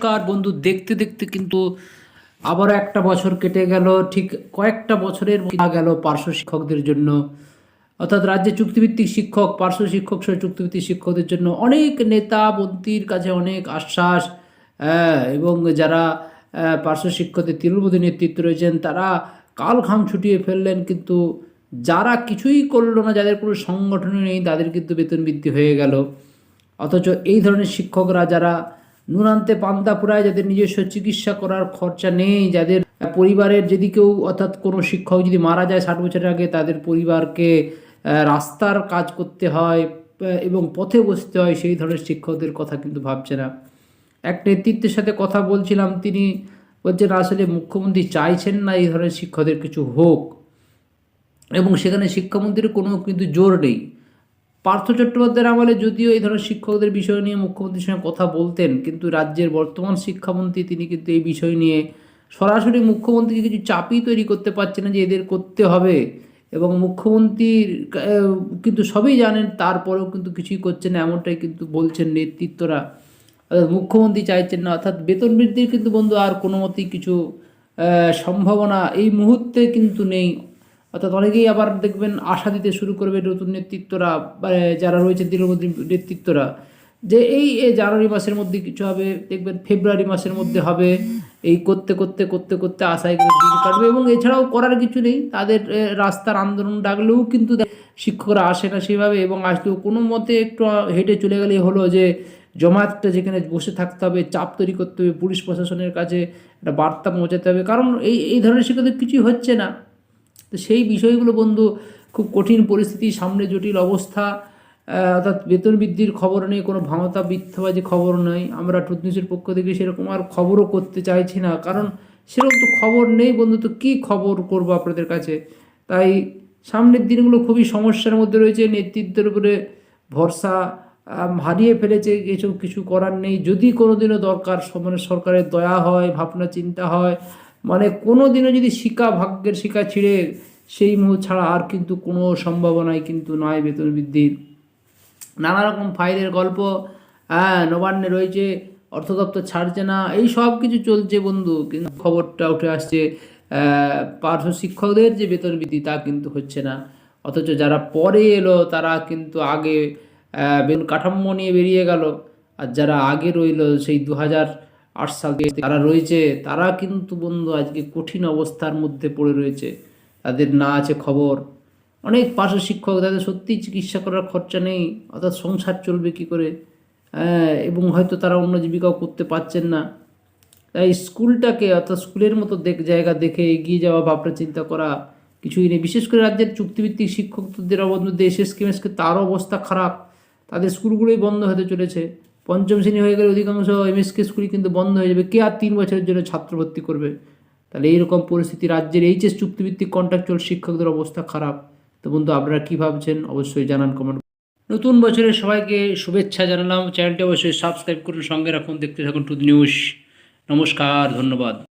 নমস্কার বন্ধু দেখতে দেখতে কিন্তু আবার একটা বছর কেটে গেল ঠিক কয়েকটা বছরের গেল পার্শ্ব শিক্ষকদের জন্য। অর্থাৎ রাজ্যে চুক্তিভিত্তিক শিক্ষক পার্শ্ব শিক্ষক সহ চুক্তিভিত্তিক শিক্ষকদের জন্য অনেক নেতা মন্ত্রীর কাছে অনেক আশ্বাস আহ, এবং যারা পার্শ্ব শিক্ষকদের তৃণমূল নেতৃত্ব রয়েছেন তারা কাল ঘাম ছুটিয়ে ফেললেন কিন্তু যারা কিছুই করল না যাদের কোনো সংগঠনই নেই তাদের কিন্তু বেতন বৃদ্ধি হয়ে গেল। অথচ এই ধরনের শিক্ষকরা যারা নুনান্তে পান্তা পুরায় যাদের নিজস্ব চিকিৎসা করার খরচা নেই, যাদের পরিবারের যদি কেউ, অর্থাৎ কোনো শিক্ষক যদি মারা যায় ষাট বছরের আগে, তাদের পরিবারকে রাস্তার কাজ করতে হয় এবং পথে বসতে হয়, সেই ধরনের শিক্ষকদের কথা কিন্তু ভাবছে না। এক নেতৃত্বের সাথে কথা বলছিলাম, তিনি বলছেন, আসলে মুখ্যমন্ত্রী চাইছেন না এই ধরনের শিক্ষকদের কিছু হোক। এবং সেখানে শিক্ষামন্ত্রীর কোনো কিন্তু জোর নেই। পার্থ চট্টোপাধ্যায়ের আমলে যদিও এই ধরনের শিক্ষকদের বিষয় নিয়ে মুখ্যমন্ত্রীর সঙ্গে কথা বলতেন, কিন্তু রাজ্যের বর্তমান শিক্ষামন্ত্রী তিনি কিন্তু এই বিষয় নিয়ে সরাসরি মুখ্যমন্ত্রীকে কিছু চাপই তৈরি করতে পারছেন না যে এদের করতে হবে। এবং মুখ্যমন্ত্রীর কিন্তু সবই জানেন, তারপরেও কিন্তু কিছুই করছেন না, এমনটাই কিন্তু বলছেন নেতৃত্বরা। মুখ্যমন্ত্রী চাইছেন না, অর্থাৎ বেতন বৃদ্ধির কিন্তু বন্ধু আর কোনো মতেই কিছু সম্ভাবনা এই মুহূর্তে কিন্তু নেই। অর্থাৎ অনেকেই আবার দেখবেন আশা দিতে শুরু করবে নতুন নেতৃত্বরা যারা রয়েছে তৃণমূল নেতৃত্বরা, যে এই জানুয়ারি মাসের মধ্যে কিছু হবে, দেখবেন ফেব্রুয়ারি মাসের মধ্যে হবে, এই করতে করতে করতে করতে আশায় দিন কাটবে এবং এছাড়াও করার কিছু নেই। তাদের রাস্তার আন্দোলন ডাকলেও কিন্তু শিক্ষকরা আসে না সেভাবে এবং আসলেও কোনো মতে একটু হেঁটে চলে গেলে হলো যে জমায়েতটা যেখানে বসে থাকতে হবে, চাপ তৈরি করতে হবে, পুলিশ প্রশাসনের কাছে একটা বার্তা পৌঁছাতে হবে। কারণ এই এই ধরনের শিক্ষকদের কিছুই হচ্ছে না। তো সেই বিষয়গুলো বন্ধু খুব কঠিন পরিস্থিতি, সামনে জটিল অবস্থা অর্থাৎ বেতন বৃদ্ধির খবর নেই, কোনো ভাঙতা মিথ্যাবাজি খবর নেই। আমরা টুথ পক্ষ থেকে সেরকম আর খবরও করতে চাইছি না, কারণ সেরকম তো খবর নেই বন্ধু, তো কী খবর করব আপনাদের কাছে? তাই সামনের দিনগুলো খুবই সমস্যার মধ্যে রয়েছে, নেতৃত্বের উপরে ভরসা হারিয়ে ফেলেছে কিছু কিছু করার নেই। যদি কোনো দিনও দরকার মানে সরকারের দয়া হয়, ভাবনা, চিন্তা হয় মানে কোনো দিনও যদি শিকা ভাগ্যের শিকা ছিঁড়ে, সেই মুহ ছাড়া আর কিন্তু কোনো সম্ভাবনাই কিন্তু নয় বেতন বৃদ্ধির নানা রকম ফাইলের গল্প হ্যাঁ নবান্নে রয়েছে অর্থ দপ্তর ছাড়ছে না, এই সব কিছু চলছে বন্ধু। কিন্তু খবরটা উঠে আসছে পার্শ্ব শিক্ষকদের যে বেতন বৃদ্ধি তা কিন্তু হচ্ছে না। অথচ যারা পরে এলো, তারা কিন্তু আগে বেতন কাঠামো নিয়ে বেরিয়ে গেল। আর যারা আগে রইল, সেই দু হাজার আট সাল থেকে তারা রয়েছে। তারা কিন্তু বন্ধু আজকে কঠিন অবস্থার মধ্যে পড়ে রয়েছে। তাদের না আছে খবর। অনেক পার্শ্ব শিক্ষক তাদের সত্যিই চিকিৎসা করার খরচা নেই অর্থাৎ সংসার চলবে কি করে? হ্যাঁ, এবং হয়তো তারা অন্য জীবিকাও করতে পারছেন না। তাই স্কুলটাকে অর্থাৎ স্কুলের মতো দেখ জায়গা দেখে এগিয়ে যাওয়া ভাবনা চিন্তা করা কিছুই নেই। বিশেষ করে রাজ্যের চুক্তিভিত্তিক শিক্ষকদের মধ্যে এসএসকে মেসকে তারও অবস্থা খারাপ। তাদের স্কুলগুলোই বন্ধ হতে চলেছে। পঞ্চম শ্রেণি হয়ে গেলে অধিকাংশ এম এস কে স্কুলই কিন্তু বন্ধ হয়ে যাবে। কে আর তিন বছরের জন্য ছাত্র ভর্তি করবে? তাহলে এইরকম পরিস্থিতি রাজ্যের এইচএস চুক্তিভিত্তিক কন্ট্রাকচুয়াল শিক্ষকদের অবস্থা খারাপ। তো বন্ধু, আপনারা কী ভাবছেন? অবশ্যই জানান কমেন্ট নতুন বছরের সবাইকে শুভেচ্ছা জানালাম। চ্যানেলটি অবশ্যই সাবস্ক্রাইব করুন, সঙ্গে রাখুন। দেখতে থাকুন টুদ নিউজ নমস্কার, ধন্যবাদ।